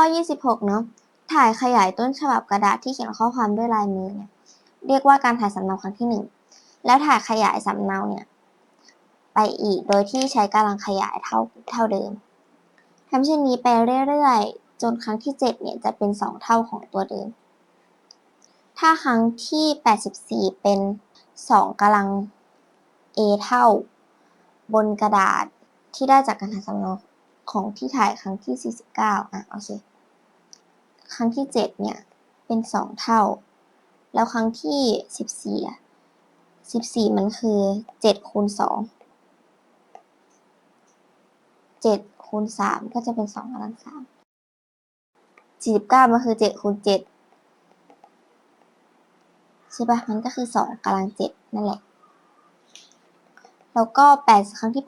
ข้อ 26 เนาะถ่ายขยายต้นฉบับกระดาษที่เขียนข้อความด้วยลายมือเนี่ยเรียกว่าการถ่ายสำเนาครั้งที่หนึ่งแล้วถ่ายขยายสำเนาเนี่ยไปอีกโดยที่ใช้กำลังขยายเท่าเท่าเดิมทำเช่นนี้ไปเรื่อยๆ จนครั้งที่ 7 เนี่ยจะเป็น 2 เท่าของตัวเดิม ถ้าครั้งที่ 84 เป็น 2กำลัง a เท่า บนกระดาษที่ได้จากการถ่ายสำเนาของที่ถ่ายครั้งที่ 49 อะโอเค ครั้งที่ 7 เนี่ย เป็น 2 เท่า แล้วครั้งที่ 14อะ14 มันคือ 7 คูณ 2 7 คูณ 3 ก็จะเป็น2กำลัง3 49 มันคือ 7 คูณ 7 ใช่ปะมันก็คือ 2กำลัง 7 นั่นแหละ แล้วก็ 8 ครั้งที่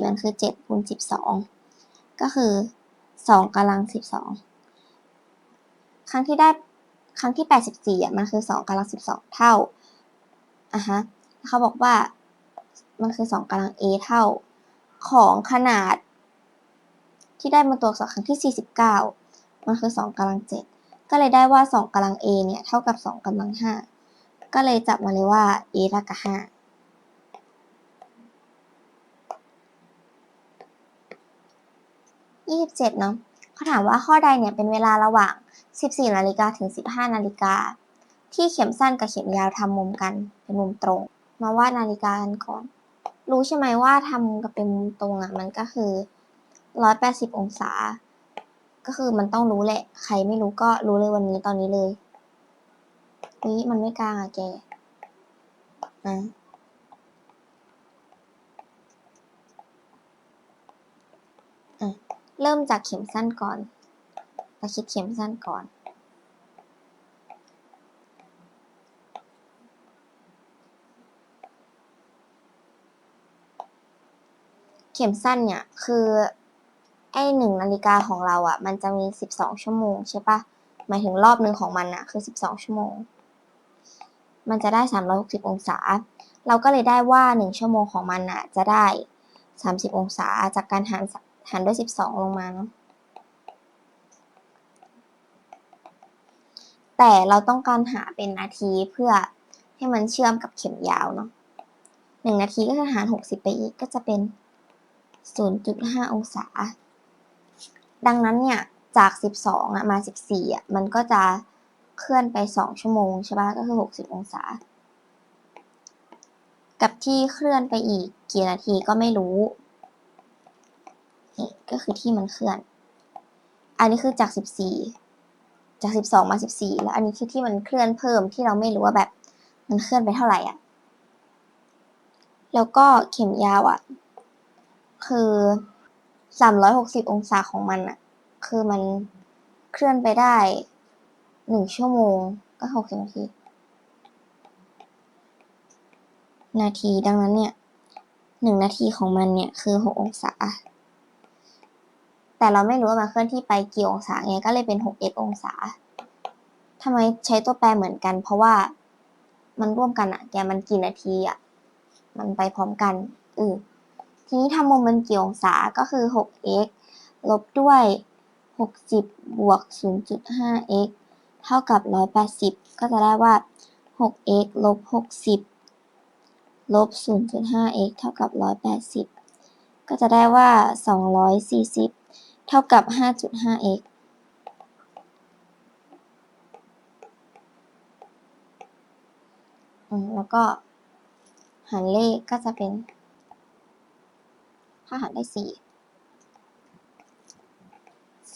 84 มันคือ 7 คูณ 12 ก็คือ 2กำลัง 12 ครั้งที่ได้ครั้งที่ 84อะมันคือ2กำลัง 12 เท่าอะฮะเขาบอกว่ามันคือ 2กำลัง a เท่า ของขนาด ที่ได้มาตัวอักษรครั้งที่ 49 มันคือ 2กำลัง 7 ก็เลยได้ว่า 2กำลัง a เนี่ย เท่ากับ 2กำลัง 5 ก็เลยจับมาเลยว่า a เท่ากับ 5 27เนาะเขาถามว่าข้อใดเนี่ยเป็นเวลาระหว่าง 14นาฬิกาถึง 15นาฬิกา ที่เข็มสั้นกับเข็มยาวทำมุมกันเป็นมุมตรง มาวาดนาฬิกากันก่อน รู้ใช่ไหมว่าทำกับเป็นมุมตรงอะมันก็คือ 180 องศา ก็คือมันต้องรู้แหละ ใครไม่รู้ก็รู้เลยวันนี้ตอนนี้เลยนี่มันไม่กลางอะแกอะอะเริ่มจากเข็มสั้นก่อน เราคิดเข็มสั้นก่อน เข็มสั้นเนี่ยคือไอ้หนึ่งนาฬิกาของเราอะ มันจะมีสิบสองชั่วโมงใช่ปะหมายถึงรอบหนึ่งของมันอะคือสิบสองชั่วโมง มันจะได้สามร้อยหกสิบองศา เราก็เลยได้ว่าหนึ่งชั่วโมงของมันอะ จะได้สามสิบองศาจากการหารหารด้วยสิบสองลงมาเนาะ แต่เราต้องการหาเป็นนาทีเพื่อให้มันเชื่อมกับเข็มยาวเนาะหนึ่งนาทีก็คือหารหกสิบไปอีกก็จะเป็นศูนย์จุดห้าองศา ดังนั้นเนี่ยจากสิบสองอะมาสิบสี่อะมันก็จะเคลื่อนไปสองชั่วโมงใช่ปะก็คือหกสิบองศา กับที่เคลื่อนไปอีกกี่นาทีก็ไม่รู้นี่ก็คือที่มันเคลื่อน อันนี้คือจากสิบสี่ จากสิบสองมาสิบสี่แล้วอันนี้คือที่มันเคลื่อนเพิ่มที่เราไม่รู้ว่าแบบมันเคลื่อนไปเท่าไหร่อะ แล้วก็เข็มยาวอะ คือสามร้อยหกสิบองศาของมันอะ คือมันเคลื่อนไปได้หนึ่งชั่วโมงก็หกสิบนาที นาทีดังนั้นเนี่ยหนึ่งนาทีของมันเนี่ยคือหกองศา แต่เราไม่รู้ว่ามันเคลื่อนที่ไปกี่องศาไงก็เลยเป็น 6x องศาทำไมใช้ตัวแปรเหมือนกัน เพราะว่ามันร่วมกันอะแกมันกี่นาทีอะมันไปพร้อมกันเออทีนี้ทำมุมมันกี่องศาก็คือ 6x ลบด้วย 60 บวก 0.5x เท่ากับ 180 ก็จะได้ว่า 6x ลบ 60 ลบ 0.5x เท่ากับ 180 ก็จะได้ว่า 240 ท่ากับ 5.5x อืมแล้วก็หารเลขก็จะเป็น ถ้าหารได้สี่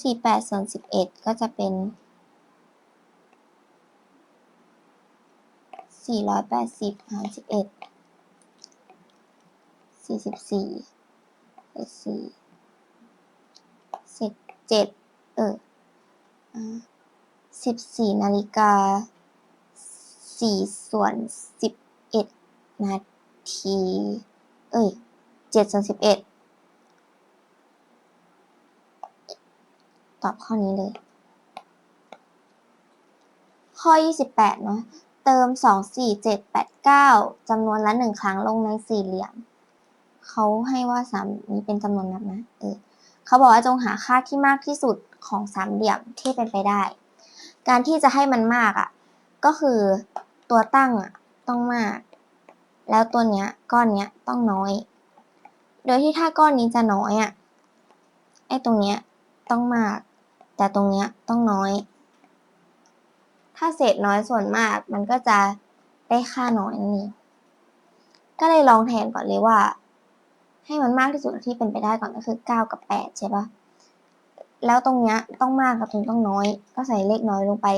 สี่แปดส่วนสิบเอ็ดก็จะเป็นสี่ร้อยแปดสิบหารสิบเอ็ดสี่สิบสี่ เจ็ดเออสิบสี่นาฬิกาสี่ส่วนสิบเอ็ดนาที เอ้ยเจ็ดส่วนสิบเอ็ดตอบข้อนี้เลย ข้อ28เนาะเติม2 4 7 8 9จำนวนละหนึ่งครั้งลงในสี่เหลี่ยม เขาให้ว่าสามนี้เป็นจำนวนนับนะ เออ เขาบอกว่าจงหาค่าที่มากที่สุดของสามเหลี่ยมที่เป็นไปได้ การที่จะให้มันมากอะ ก็คือตัวตั้งอะต้องมาก แล้วตัวเนี้ยก้อนเนี้ยต้องน้อย โดยที่ถ้าก้อนนี้จะน้อยอะไอ้ตรงเนี้ยต้องมาก แต่ตรงเนี้ยต้องน้อย ถ้าเศษน้อยส่วนมากมันก็จะได้ค่าน้อยนั่ก็เลยลองแทนก่อนเลยว่า ให้มันมากที่สุดที่เป็นไปได้ก่อนก็คือ9กับ8ใช่ปะแล้วตรงเนี้ยต้องมากกับตรงต้องน้อย ก็ใส่เลขน้อยลงไป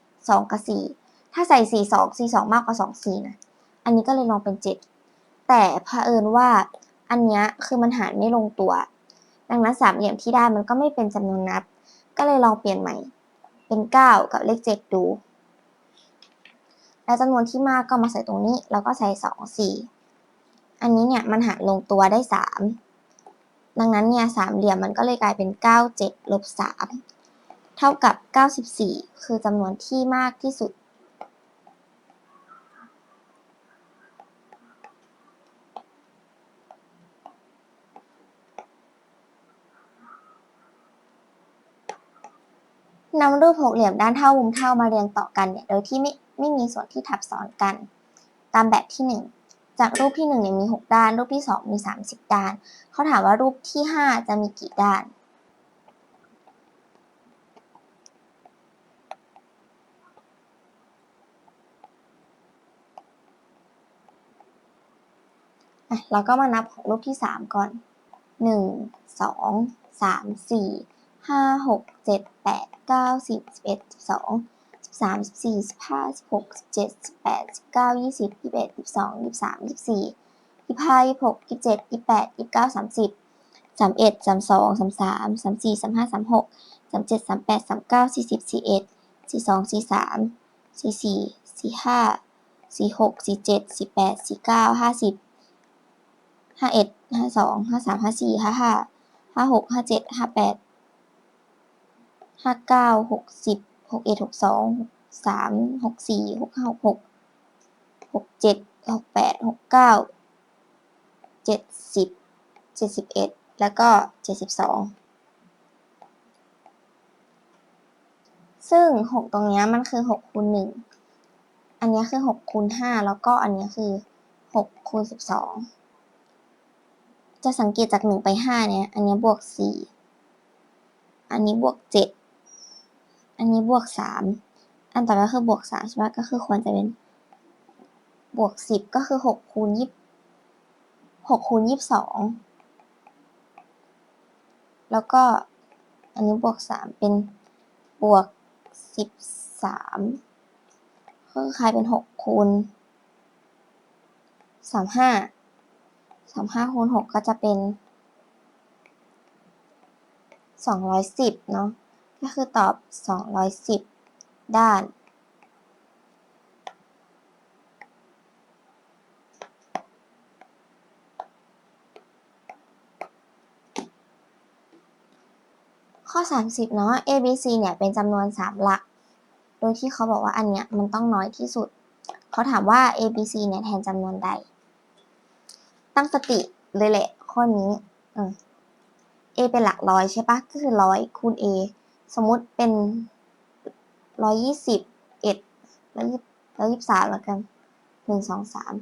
2 กับ 4 ถ้าใส่4 2 4 2 มากกว่า 2 4นะอันนี้ก็เลยลองเป็น 7 แต่เผอิญว่าอันเนี้ยคือมันหารไม่ลงตัว ดังนั้นสามเหลี่ยมที่ได้มันก็ไม่เป็นจำนวนนับ ก็เลยลองเปลี่ยนใหม่ เป็น 9 กับเลข 7 ดู แล้วจำนวนที่มากก็มาใส่ตรงนี้ แล้วก็ใส่ 2 4 อันนี้เนี่ยมันหารลงตัวได้ 3 ดังนั้นเนี่ยสามเหลี่ยมมันก็เลยกลายเป็น 9 7ลบ3เท่ากับ 94 คือจำนวนที่มากที่สุด นำรูปหกเหลี่ยมด้านเท่ามุมเท่ามาเรียงต่อกันเนี่ย โดยที่ไม่ไม่มีส่วนที่ทับซ้อนกัน ตามแบบที่ 1 จากรูปที่1เนี่ยมี 6 ด้าน รูปที่ 2 มี 30 ด้าน เขาถามว่ารูปที่ 5 จะมีกี่ด้านเราก็มานับของรูปที่ 3 ก่อน 1 2 3 4ห้าหกเจ็ดแปดเก้า สามสิบสี่สิบห้าสิบหกสิบเจ็ดสิบแปดสิบเก้ายี่สิบยี่สิบเอ็ดยี่สิบสองยี่สิบสามยี่สิบสี่ยี่สิบห้ายี่สิบหกยี่สิบเจ็ดยี่สิบแปดยี่สิบเก้าสามสิบสามเอ็ดสามสองสามสามสามสี่สามห้าสามหกสามเจ็ดสามแปดสามเก้าสี่สิบสี่เอ็ดสี่สองสี่สามสี่สี่สี่ห้าสี่หกสี่เจ็ดสี่แปดสี่เก้าห้าสิบห้าเอ็ดห้าสองห้าสามห้าสี่ห้าห้าห้าหกห้าเจ็ดห้าแปดห้าเก้าหกสิบ หกเอ็ดหกสองสามหกสี่หกห้าหกหกหกเจ็ดหกแปดหกเก้าเจ็ดสิบเจ็ดสิบเอ็ดแล้วก็เจ็ดสิบสองซึ่งหกตรงนี้มันคือหกคูณหนึ่งอันนี้คือหกคูณห้าแล้วก็อันนี้คือหกคูณสิบสองจะสังเกตจากหนึ่งไปห้าเนี้ยอันนี้บวกสี่อันนี้บวกเจ็ด อันนี้บวกสาม อันต่อไปก็คือบวกสามใช่ไหมก็คือควรจะเป็น บวกสิบก็คือหกคูณยี่หกคูณยี่สอง แล้วก็อันนี้บวกสามเป็นบวกสิบสามก็คือคล้ายเป็นหกคูณสามห้า สามห้าคูณหกก็จะเป็นสองร้อยสิบเนาะ ก็คือตอบ 210 ด้าน ข้อ 30 เนาะ a b c เนี่ย เป็นจำนวน 3 หลัก โดยที่เขาบอกว่าอันเนี้ยมันต้องน้อยที่สุด เขาถามว่า a b c เนี่ย แทนจำนวนใด ตั้งสติเลยแหละ ข้อนี้อ a เป็นหลักร้อยใช่ปะก็คือร้อยคูณ a สมมุติเป็นร้อยยี่สิบเอ็ดร้อยยี่ร้อยยี่สามแล้วกันหนึ่งสองสาม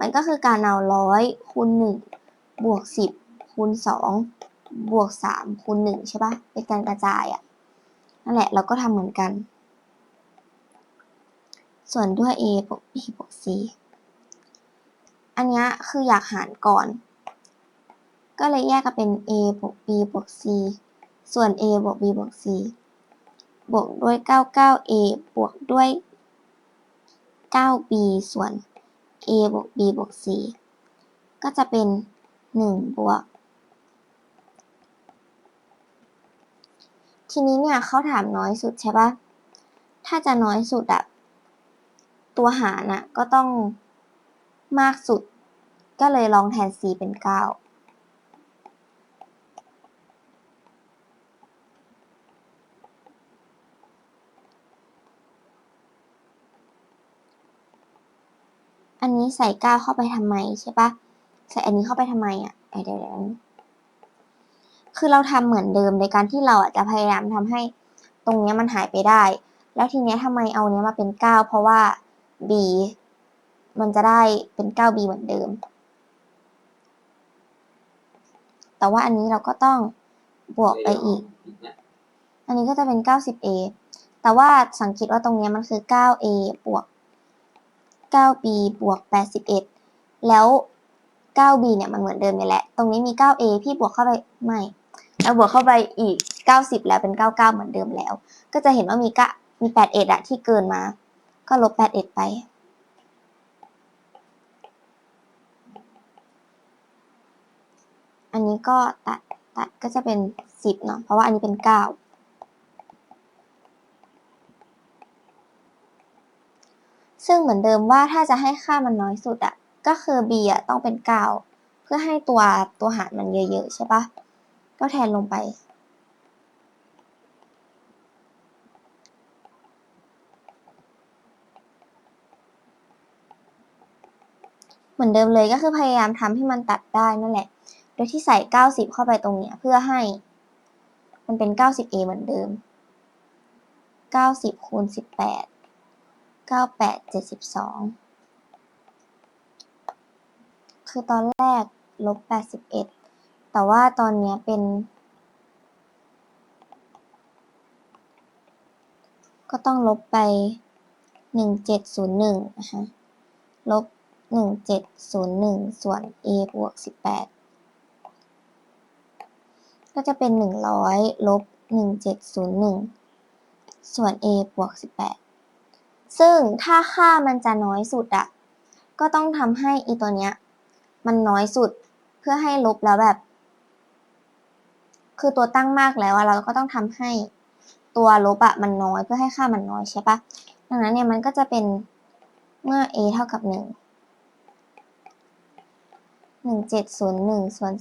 มันก็คือการเอาร้อยคูณหนึ่งบวกสิบคูณสองบวกสามคูณหนึ่งใช่ปะเป็นการกระจายอะ่ะนั่นแหละเราก็ทำเหมือนกัน ส่วนด้วย a บวก b บวก c อันนี้คืออยากหารก่อน ก็เลยแยกกันเป็น a บวก b บวก c ส่วน a บวก b บวก c บวกด้วย 99a บวกด้วย 9b ส่วน a บวก b บวก c ก็จะเป็น 1 บวก ทีนี้เนี่ยเขาถามน้อยสุดใช่ปะถ้าจะน้อยสุดอะตัวหารอะก็ต้องมากสุด ก็เลยลองแทน c เป็น 9 อันนี้ใส่9เข้าไปทำไมใช่ปะใส่อันนี้เข้าไปทำไมอะ่ะเดี๋ยวเดี๋ยวคือเราทำเหมือนเดิมในการที่เราอะจะพยายามทำให้ตรงเนี้ยมันหายไปได้ แล้วทีเนี้ยทำไมเอาเนี้ยมาเป็น9เพราะว่า b มันจะได้เป็น 9b เหมือนเดิม แต่ว่าอันนี้เราก็ต้องบวกไปอีก อันนี้ก็จะเป็น 90a แต่ว่าสังเกตว่าตรงเนี้ยมันคือ 9a บวก 9b บวก 81 แล้ว 9b เนี่ยมันเหมือนเดิมนี่แหละ ตรงนี้มี 9a พี่บวกเข้าไปไม่แล้วบวกเข้าไปอีก 90 แล้วเป็น 99 เหมือนเดิมแล้ว ก็จะเห็นว่ามีกะมี 81อะที่เกินมา ก็ลบ 81 ไป อันนี้ก็ตัดตัดก็จะเป็น 10 เนาะเพราะว่าอันนี้เป็น 9 ซึ่งเหมือนเดิมว่าถ้าจะให้ค่ามันน้อยสุดอะก็คือ b อะต้องเป็น 9 เพื่อให้ตัวตัวหารมันเยอะๆ ใช่ปะก็แทนลงไปเหมือนเดิมเลยก็คือพยายามทำให้มันตัดได้นั่นแหละ โดยที่ใส่ 90 เข้าไปตรงเนี้ยเพื่อให้ มันเป็น 90a เหมือนเดิม 90คูณ18 98 72คือตอนแรกลบ81แต่ว่าตอนนี้เป็น ก็ต้องลบไป1701นะคะลบ1701ส่วน a บวก18ก็จะเป็น100ลบ1701ส่วน a บวก18 ซึ่งถ้าค่ามันจะน้อยสุดอะก็ต้องทำให้อีตัวเนี้ย มันน้อยสุดเพื่อให้ลบแล้วแบบ คือตัวตั้งมากแล้วอะเราก็ต้องทำให้ตัวลบอะมันน้อยเพื่อให้ค่ามันน้อยใช่ปะดังนั้นเนี่ยมันก็จะเป็นเมื่อ a เท่ากับ 1 1701ส่วน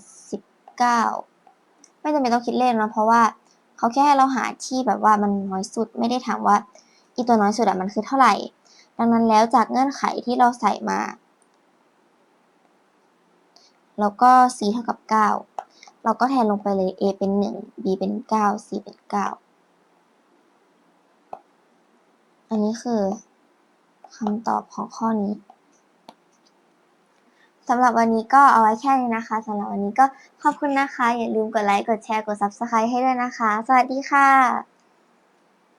19 ไม่จำเป็นต้องคิดเลขนะเพราะว่าเขาแค่ให้เราหาที่แบบว่ามันน้อยสุดไม่ได้ถามว่า อีตัวน้อยสุดอะมันคือเท่าไหร่ ดังนั้นแล้วจากเงื่อนไขที่เราใส่มา แล้วก็ c เท่ากับ 9 เราก็แทนลงไปเลย a เป็น 1 b เป็น 9 c เป็น 9 อันนี้คือคำตอบของข้อนี้สำหรับวันนี้ก็เอาไว้แค่นี้นะคะสำหรับวันนี้ก็ขอบคุณนะคะ อย่าลืมกดไลค์ กดแชร์ กด Subscribe ให้ด้วยนะคะ สวัสดีค่ะ